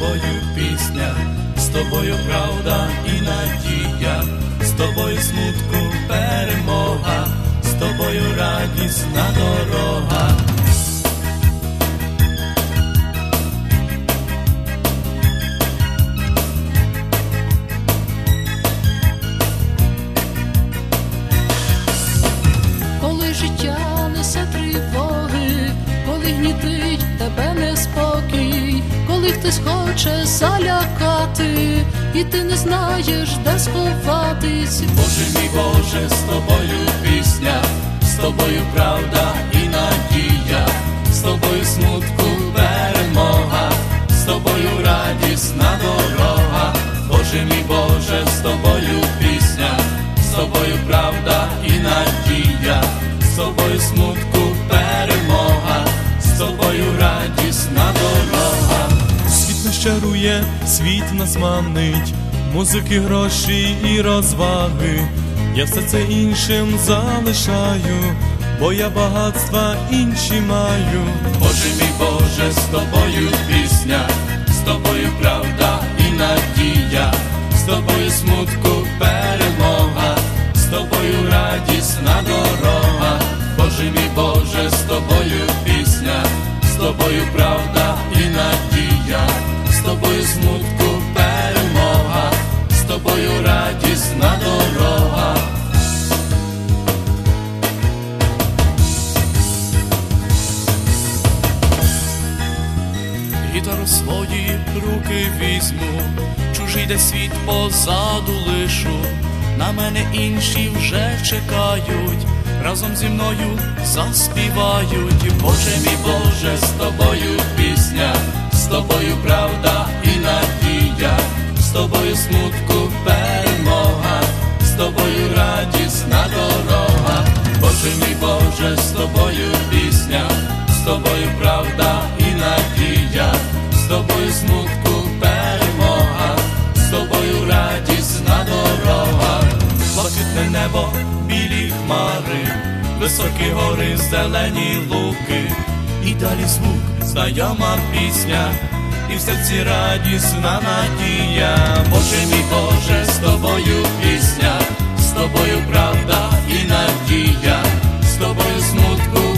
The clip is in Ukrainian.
тобою пісня, з тобою правда і надія, з тобою смутку перемога, з тобою радісна дорога. коли життя несе тривоги, коли гнітить тебе неспокій, коли хтось хоче залякати, і ти не знаєш, де сховатись. Боже мій Боже, з тобою пісня, з тобою правда і надія, з тобою смутку перемога, з тобою радісна дорога. Боже мій Боже, з тобою пісня, з тобою правда і надія, з тобою смутку перемога, з тобою радісна дорога. Нас світ нас манить, музики, гроші і розваги. Я все це іншим залишаю, бо я багатства інші маю. Боже мій Боже, з тобою пісня, з тобою правда і надія, з тобою смутку перемога, з тобою радісна дорога. Боже мій Боже, з тобою пісня, з тобою правда Гітару свої руки візьму, чужий де світ позаду лишу, на мене інші вже чекають, разом зі мною заспівають. Боже мій Боже, з тобою пісня, з тобою правда і надія, з тобою смутку перемога, з тобою радісна дорога, блакитне небо, білі хмари, високі гори, зелені луки, і далі звук, знайома пісня, і в серці радісна надія. Боже мій Боже, з тобою пісня, з тобою правда і надія, з тобою смутку.